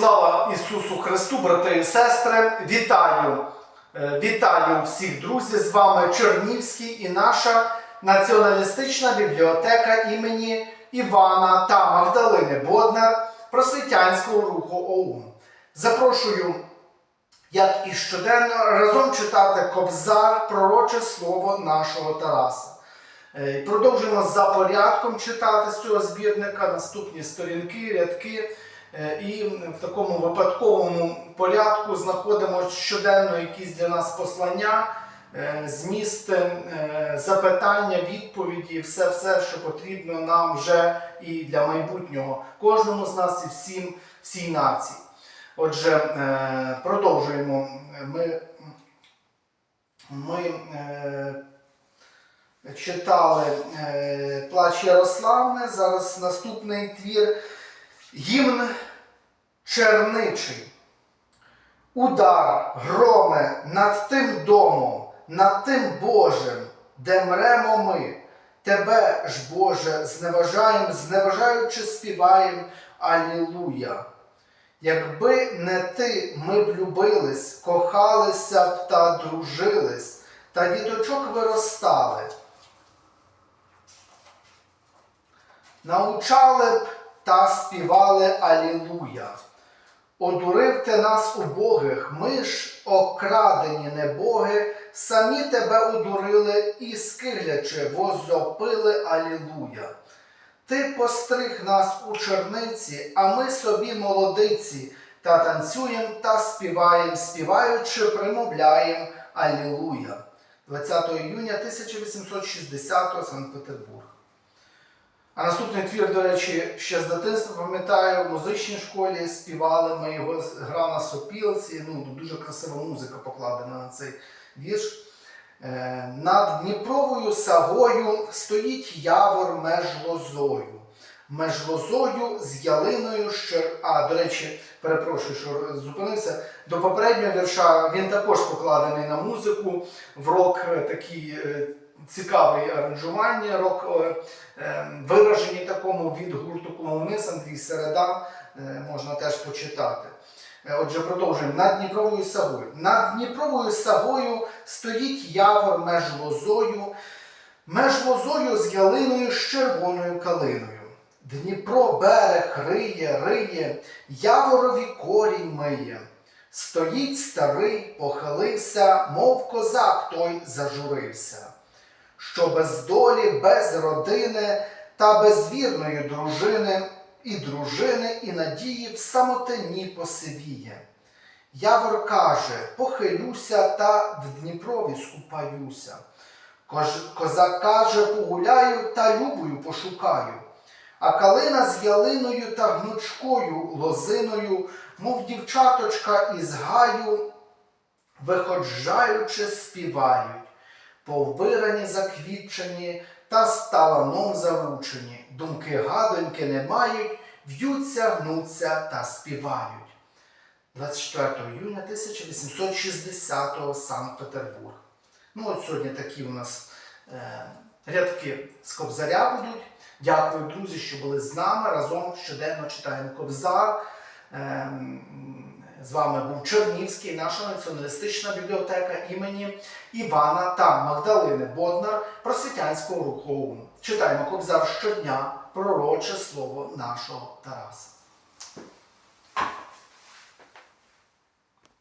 Слава Ісусу Христу, брати і сестри! Вітаю! Е, Вітаю всіх друзів! З вами Чернівський і наша націоналістична бібліотека імені Івана та Магдалини Боднар Просвітянського руху ОУН. Запрошую, як і щоденно, разом читати Кобзар, пророче слово нашого Тараса. Е, Продовжуємо за порядком читати з цього збірника наступні сторінки, рядки. Е, І в такому випадковому порядку знаходимо щоденно якісь для нас послання, е, зміст, е, запитання, відповіді, все, все, що потрібно нам вже і для майбутнього, кожному з нас і всім, всій нації. Отже, продовжуємо. Ми, ми читали Плач Ярославне. Зараз наступний твір. Гімн черничий. Удар, громе над тим домом, над тим Божим, де мремо ми. Тебе ж, Боже, зневажаєм, зневажаючи співаєм Алілуя. Якби не ти, ми б любились, кохалися б та дружились, та діточок виростали. Научали б та співали Алілуя. Одурив ти нас убогих, ми ж, окрадені небоги, самі тебе одурили і скиглячи, возопили Алілуя. Ти постриг нас у черниці, а ми собі молодиці, та танцюєм та співаєм, співаючи, примовляєм Алілуя. 20 іюня 1860 Санкт-Петербург. А наступний твір, до речі, ще з дитинства пам'ятаю, в музичній школі співали, ми його грав на сопілці. Ну, дуже красива музика покладена на цей вірш. Е, Над Дніпровою сагою стоїть явор меж лозою. Меж лозою з ялиною ще. А, до речі, перепрошую, що зупинився. До попереднього вірша він також покладений на музику в рок е, такий е, цікавий аранжування, рок е, е, виражені такому від гурту Комуниз Андрій Середа е, можна теж почитати. Отже, продовжуємо. Над Дніпровою сагою. Над Дніпровою сагою стоїть явор меж лозою, меж лозою з ялиною з червоною калиною. Дніпро берег риє, риє, яворові корінь миє. Стоїть старий, похилився, мов козак той зажурився що без долі, без родини та без вірної дружини, і дружини, і надії в самотині посивіє. Явор каже, похилюся та в Дніпрові скупаюся. Козак каже, погуляю та любою пошукаю. А калина з ялиною та гнучкою лозиною, мов дівчаточка із гаю, виходжаючи, співають повбирані, заквітчені та сталаном заручені. Думки гадоньки не мають, в'ються, гнуться та співають. 24 июня 1860 Санкт-Петербург. Ну от сьогодні такі у нас е, рядки з Кобзаря будуть. Дякую, друзі, що були з нами. Разом щоденно читаємо Кобзар. Ем, з вами був Чернівський, наша націоналістична бібліотека імені Івана та Магдалини Боднар Просвітянського руху. Читаємо Кобзар щодня, пророче слово нашого Тараса.